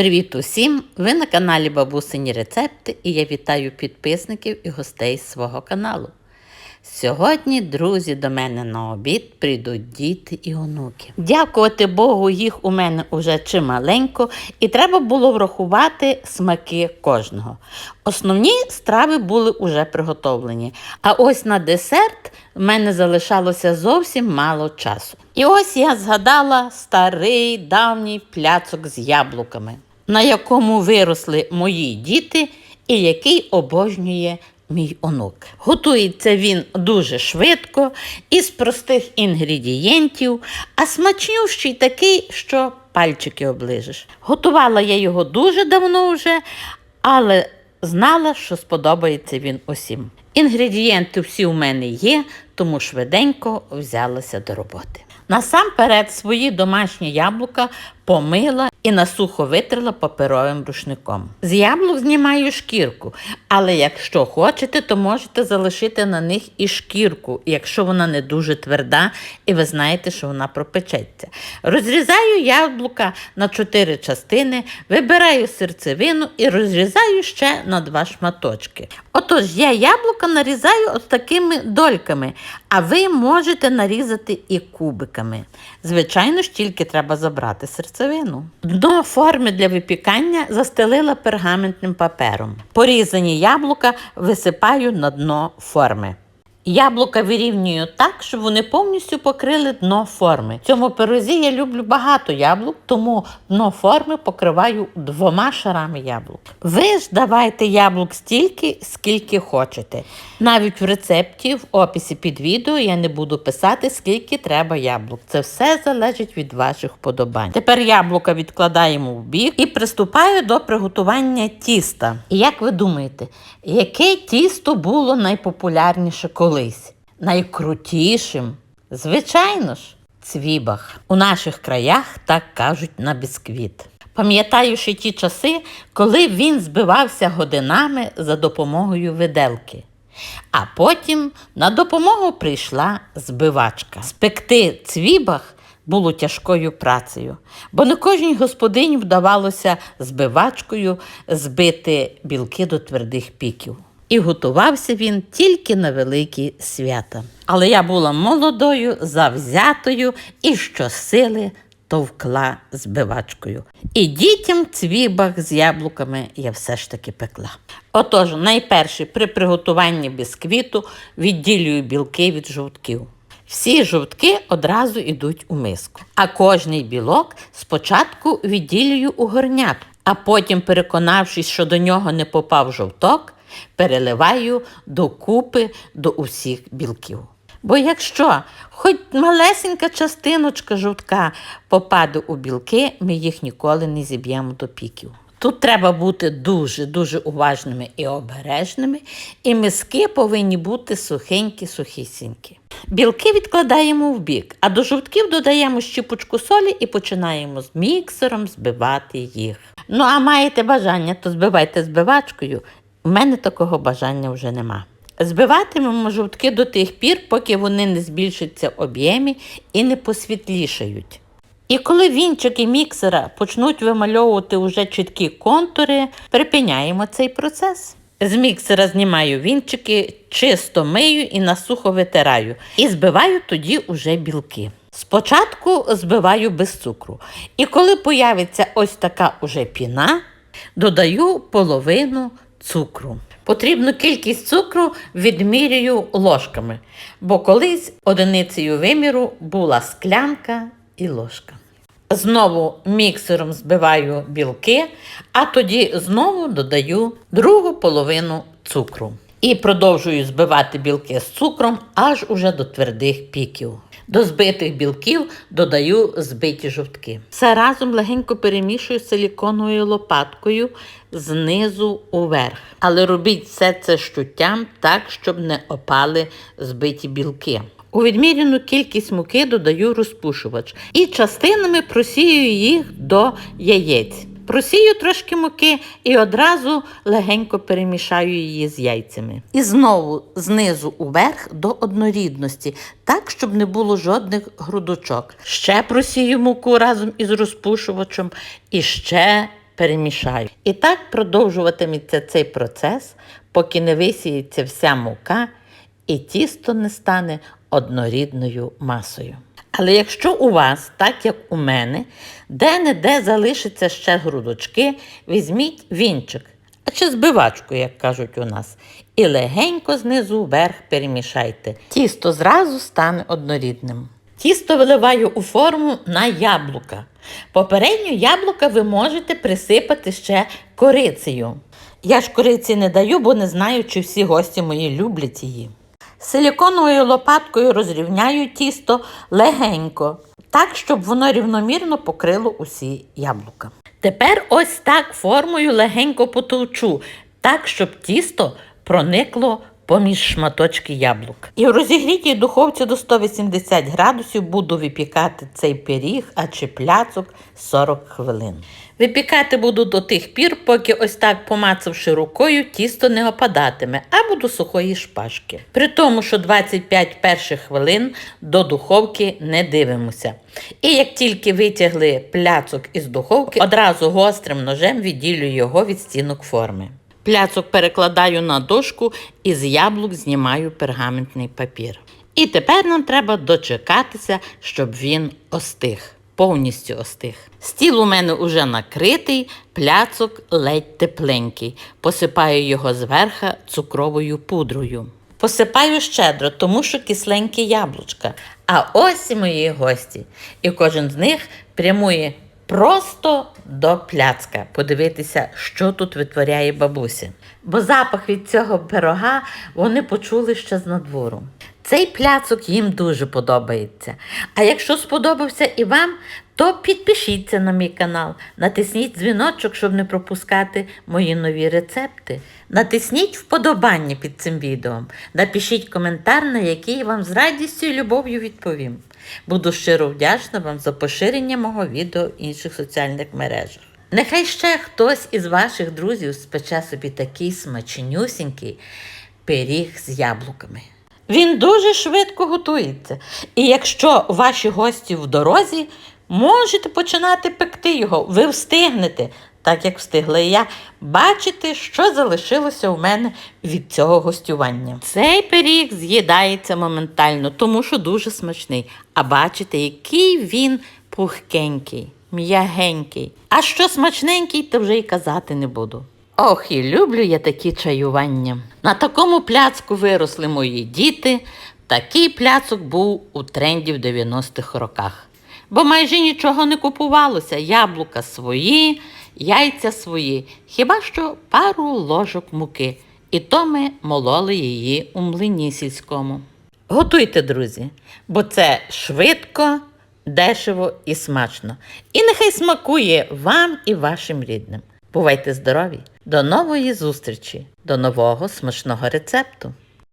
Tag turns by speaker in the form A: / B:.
A: Привіт усім! Ви на каналі Бабусині Рецепти і я вітаю підписників і гостей свого каналу. Сьогодні, друзі, до мене на обід прийдуть діти і онуки. Дякувати Богу, їх у мене уже чималенько, і треба було врахувати смаки кожного. Основні страви були уже приготовлені. А ось на десерт в мене залишалося зовсім мало часу. І ось я згадала старий давній пляцок з яблуками, на якому виросли мої діти і який обожнює мій онук. Готується він дуже швидко, із простих інгредієнтів, а смачнющий такий, що пальчики оближеш. Готувала я його дуже давно вже, але знала, що сподобається він усім. Інгредієнти всі у мене є, тому швиденько взялася до роботи. Насамперед свої домашні яблука помила і насухо витерла паперовим рушником. З яблук знімаю шкірку, але якщо хочете, то можете залишити на них і шкірку, якщо вона не дуже тверда і ви знаєте, що вона пропечеться. Розрізаю яблука на чотири частини, вибираю серцевину і розрізаю ще на два шматочки. Отож, я яблука нарізаю ось такими дольками, а ви можете нарізати і кубиками. Звичайно ж, тільки треба забрати серцевину. Дно форми для випікання застелила пергаментним папером. Порізані яблука висипаю на дно форми. Яблука вирівнюю так, щоб вони повністю покрили дно форми. В цьому пирозі я люблю багато яблук, тому дно форми покриваю двома шарами яблук. Ви ж давайте яблук стільки, скільки хочете. Навіть в рецепті, в описі під відео я не буду писати, скільки треба яблук. Це все залежить від ваших вподобань. Тепер яблука відкладаємо в бік і приступаю до приготування тіста. І як ви думаєте, яке тісто було найпопулярніше колись? Найкрутішим? Звичайно ж, цвібах. У наших краях так кажуть на бісквіт. Пам'ятаю ще ті часи, коли він збивався годинами за допомогою виделки. А потім на допомогу прийшла збивачка. Спекти цвібах було тяжкою працею, бо не кожній господині вдавалося збивачкою збити білки до твердих піків. І готувався він тільки на великі свята. Але я була молодою, завзятою і щосили товкла збивачкою. І дітям цвібах з яблуками я все ж таки пекла. Отож, найперше при приготуванні бісквіту відділюю білки від жовтків. Всі жовтки одразу йдуть у миску. А кожний білок спочатку відділюю у горнят, а потім, переконавшись, що до нього не попав жовток, переливаю докупи до усіх білків. Бо якщо хоч малесенька частиночка жовтка попаде у білки, ми їх ніколи не зіб'ємо до піків. Тут треба бути дуже-дуже уважними і обережними, і миски повинні бути сухенькі, сухісінькі. Білки відкладаємо в бік, а до жовтків додаємо щіпочку солі і починаємо з міксером збивати їх. Ну, а маєте бажання, то збивайте збивачкою. У мене такого бажання вже нема. Збиватимемо жовтки до тих пір, поки вони не збільшаться в об'ємі і не посвітлішають. І коли вінчики міксера почнуть вимальовувати вже чіткі контури, припиняємо цей процес. З міксера знімаю вінчики, чисто мию і насухо витираю. І збиваю тоді уже білки. Спочатку збиваю без цукру. І коли появиться ось така уже піна, додаю половину цукру. Потрібну кількість цукру відмірюю ложками, бо колись одиницею виміру була склянка і ложка. Знову міксером збиваю білки, а тоді знову додаю другу половину цукру. І продовжую збивати білки з цукром аж уже до твердих піків. До збитих білків додаю збиті жовтки. Все разом легенько перемішую силіконовою лопаткою знизу уверх. Але робіть все це з чуттям так, щоб не опали збиті білки. У відміряну кількість муки додаю розпушувач і частинами просію їх до яєць. Просію трошки муки і одразу легенько перемішаю її з яйцями. І знову знизу уверх до однорідності, так, щоб не було жодних грудочок. Ще просію муку разом із розпушувачем і ще перемішаю. І так продовжуватиметься цей процес, поки не висіється вся мука і тісто не стане однорідною масою. Але якщо у вас, так як у мене, де-не-де залишиться ще грудочки, візьміть вінчик, а чи збивачку, як кажуть у нас, і легенько знизу вверх перемішайте. Тісто зразу стане однорідним. Тісто виливаю у форму на яблука. Попередньо яблука ви можете присипати ще корицею. Я ж кориці не даю, бо не знаю, чи всі гості мої люблять її. Силіконовою лопаткою розрівняю тісто легенько, так, щоб воно рівномірно покрило усі яблука. Тепер ось так формою легенько потовчу, так, щоб тісто проникло поміж шматочки яблук. І в розігрітій духовці до 180 градусів буду випікати цей пиріг, а чи пляцок 40 хвилин. Випікати буду до тих пір, поки ось так помацавши рукою, тісто не опадатиме або до сухої шпажки. При тому, що 25 перших хвилин до духовки не дивимося. І як тільки витягли пляцок із духовки, одразу гострим ножем відділю його від стінок форми. Пляцок перекладаю на дошку і з яблук знімаю пергаментний папір. І тепер нам треба дочекатися, щоб він остиг. Повністю остиг. Стіл у мене уже накритий, пляцок ледь тепленький. Посипаю його зверху цукровою пудрою. Посипаю щедро, тому що кисленькі яблучка. А ось і мої гості. І кожен з них прямує просто до пляцка, подивитися, що тут витворяє бабуся. Бо запах від цього пирога вони почули ще з надвору. Цей пляцок їм дуже подобається. А якщо сподобався і вам, то підпишіться на мій канал, натисніть дзвіночок, щоб не пропускати мої нові рецепти. Натисніть вподобання під цим відео. Напишіть коментар, на який я вам з радістю і любов'ю відповім. Буду щиро вдячна вам за поширення мого відео в інших соціальних мережах. Нехай ще хтось із ваших друзів спече собі такий смачнюсінький пиріг з яблуками. Він дуже швидко готується. І якщо ваші гості в дорозі, можете починати пекти його. Ви встигнете, так як встигла я, бачите, що залишилося у мене від цього гостювання. Цей пиріг з'їдається моментально, тому що дуже смачний. А бачите, який він пухкенький, м'ягенький. А що смачненький, то вже й казати не буду. Ох, і люблю я такі чаювання. На такому пляцку виросли мої діти. Такий пляцок був у тренді в 90-х роках. Бо майже нічого не купувалося. Яблука свої, яйця свої, хіба що пару ложок муки. І то ми мололи її у млині сільському. Готуйте, друзі, бо це швидко, дешево і смачно. І нехай смакує вам і вашим рідним. Бувайте здорові! До нової зустрічі, до нового смачного рецепту!